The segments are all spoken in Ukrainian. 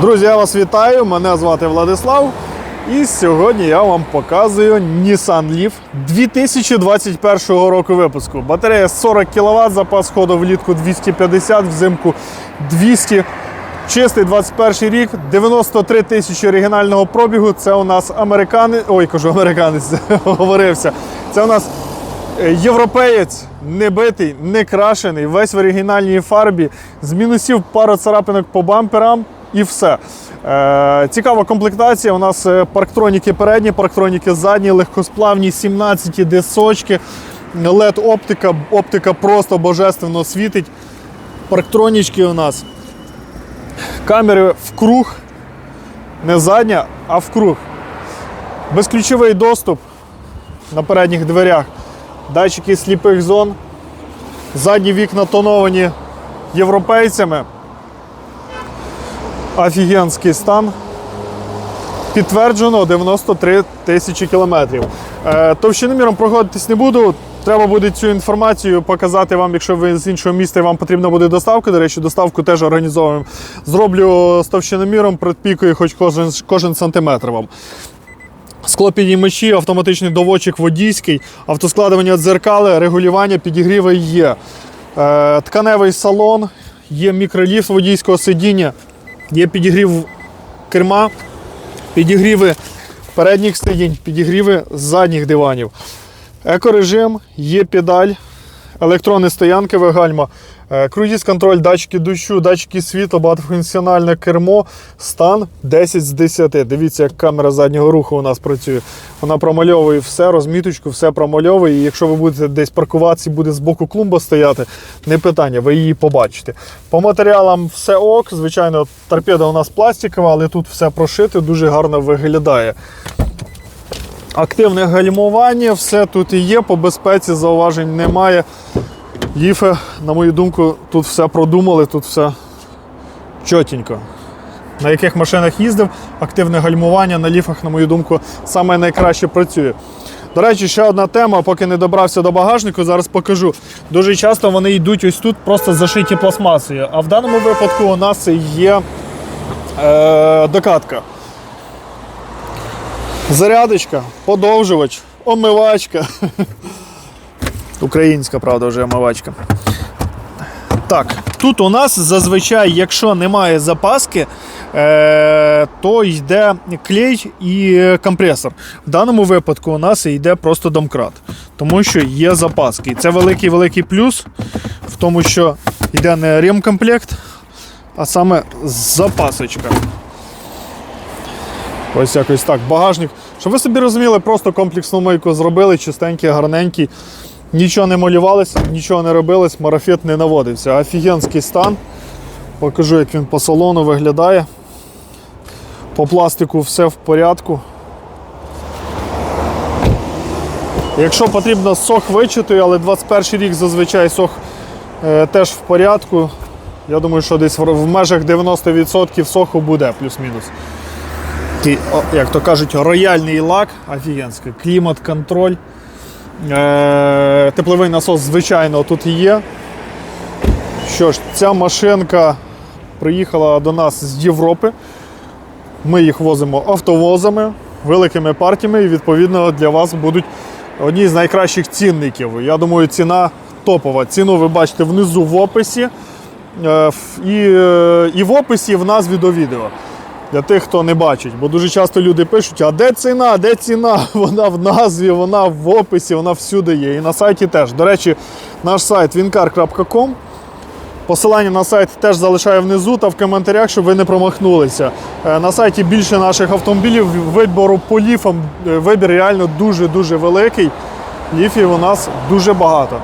Друзі, я вас вітаю. Мене звати Владислав. І сьогодні я вам показую Nissan Leaf 2021 року випуску. Батарея 40 кВт, запас ходу влітку 250, взимку 200. Чистий 21 рік, 93 тисячі оригінального пробігу. Це у нас американець. Ой, кажу, американець говорився. Це у нас Е, Європеєць не битий, не крашений, весь в оригінальній фарбі, з мінусів пару царапинок по бамперам і все. Е, цікава комплектація. У нас е, парктроніки передні, парктроніки задні, легкосплавні, 17 дисочки, led оптика, оптика просто божественно світить. Парктронічки у нас. Камери в круг, не задня, а в круг. Безключовий доступ на передніх дверях датчики сліпих зон, задні вікна тоновані європейцями. Офігенський стан. Підтверджено 93 тисячі кілометрів. Е, Товщиноміром проходитись не буду. Треба буде цю інформацію показати вам, якщо ви з іншого міста і вам потрібна буде доставка. До речі, доставку теж організовуємо. Зроблю з товщиноміром, предпікую хоч кожен, кожен сантиметр вам. Склопідіймачі, автоматичний доводчик водійський, автоскладування дзеркали, регулювання, підігріви є. Е, тканевий салон, є мікроліфт водійського сидіння, є підігрів керма, підігріви передніх сидінь, підігріви задніх диванів. Екорежим, є педаль, електронні стоянки вигальма, е, круїз контроль, датчики дощу, датчики світла, багатофункціональне кермо, стан 10 з 10. Дивіться, як камера заднього руху у нас працює. Вона промальовує все, розміточку, все промальовує. І якщо ви будете десь паркуватися, буде з боку клумба стояти, не питання, ви її побачите. По матеріалам все ок. Звичайно, торпеда у нас пластикова, але тут все прошите, дуже гарно виглядає. Активне гальмування, все тут і є, по безпеці зауважень немає. Ліфе, на мою думку, тут все продумали, тут все чотенько. На яких машинах їздив, активне гальмування на ліфах, на мою думку, саме найкраще працює. До речі, ще одна тема, поки не добрався до багажнику, зараз покажу. Дуже часто вони йдуть ось тут, просто зашиті пластмасою. А в даному випадку у нас є е, докатка. Зарядочка, подовжувач, омивачка. Українська, правда, вже омивачка. Так, тут у нас зазвичай, якщо немає запаски, е, то йде клей і компресор. В даному випадку у нас йде просто домкрат, тому що є запаски. І це великий-великий плюс в тому, що йде не ремкомплект, а саме запасочка. Ось якось так. Багажник. Щоб ви собі розуміли, просто комплексну мийку зробили, чистенький, гарненький. Нічого не малювалося, нічого не робилось, марафет не наводився. Офігенський стан. Покажу, як він по салону виглядає. По пластику все в порядку. Якщо потрібно сох вичитую, але 21 рік зазвичай сох е, теж в порядку. Я думаю, що десь в межах 90% соху буде плюс-мінус. Такий, як то кажуть, рояльний лак, офігенський, клімат-контроль. Е, тепловий насос, звичайно, тут є. Що ж, ця машинка приїхала до нас з Європи. Ми їх возимо автовозами, великими партіями, і відповідно для вас будуть одні з найкращих цінників. Я думаю, ціна топова. Ціну ви бачите внизу в описі. Е, І, е, і в описі, і в назві до відео. Для тих, хто не бачить. Бо дуже часто люди пишуть, а де ціна, де ціна? Вона в назві, вона в описі, вона всюди є. І на сайті теж. До речі, наш сайт wincar.com. Посилання на сайт теж залишаю внизу та в коментарях, щоб ви не промахнулися. Е, На сайті більше наших автомобілів, вибору по ліфам, е, вибір реально дуже-дуже великий. Ліфів у нас дуже багато.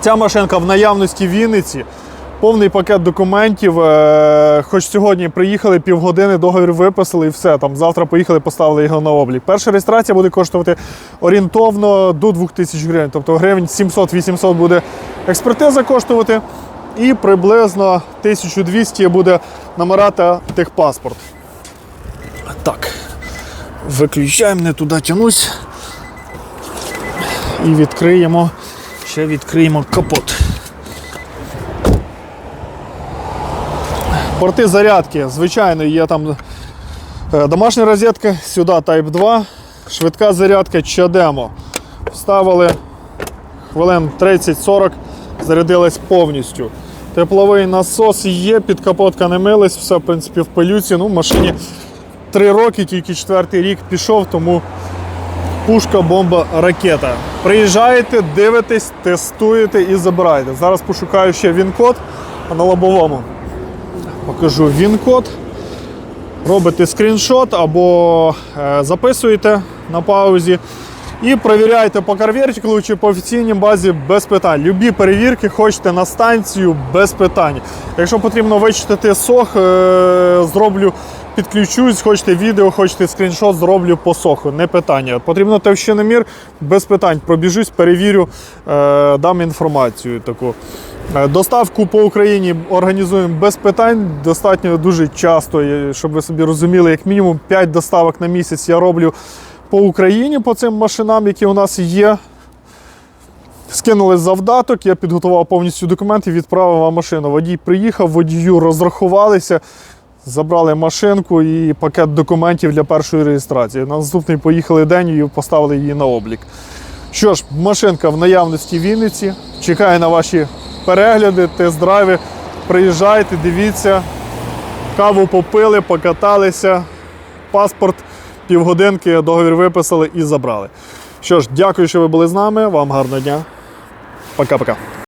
Ця машинка в наявності в Вінниці. Повний пакет документів. Е, Хоч сьогодні приїхали півгодини, договір виписали і все. Там завтра поїхали, поставили його на облік. Перша реєстрація буде коштувати орієнтовно до 2000 гривень. Тобто гривень 700-800 буде експертиза коштувати. І приблизно 1200 буде номера та техпаспорт. Так. Виключаємо, не туди тянусь. І відкриємо. Ще відкриємо капот. Порти зарядки, звичайно, є там е, домашня розетка, сюди Type 2, швидка зарядка, чадемо. Вставили хвилин 30-40, зарядилась повністю. Тепловий насос є, підкапотка не милась, все в принципі в пилюці. Ну, машині 3 роки, тільки четвертий рік пішов, тому пушка, бомба, ракета. Приїжджаєте, дивитесь, тестуєте і забираєте. Зараз пошукаю ще він-код на лобовому. Покажу він-код. Робите скріншот або е, записуєте на паузі. І перевіряйте по CarVertical чи по офіційній базі без питань. Любі перевірки хочете на станцію без питань. Якщо потрібно вичитати сох, е, зроблю, підключусь, хочете відео, хочете скріншот, зроблю по соху. Не питання. Потрібно товщиномір без питань. Пробіжусь, перевірю, е, дам інформацію таку. Е, Доставку по Україні організуємо без питань. Достатньо дуже часто, щоб ви собі розуміли, як мінімум 5 доставок на місяць я роблю по Україні по цим машинам, які у нас є. Скинули завдаток, я підготував повністю документи, відправив вам машину. Водій приїхав, водію розрахувалися, забрали машинку і пакет документів для першої реєстрації. На наступний поїхали день і поставили її на облік. Що ж, машинка в наявності Вінниці. Чекає на ваші перегляди, тест-драйви. Приїжджайте, дивіться, каву попили, покаталися, паспорт, півгодинки, договір виписали і забрали. Що ж, дякую, що ви були з нами. Вам гарного дня. Пока-пока.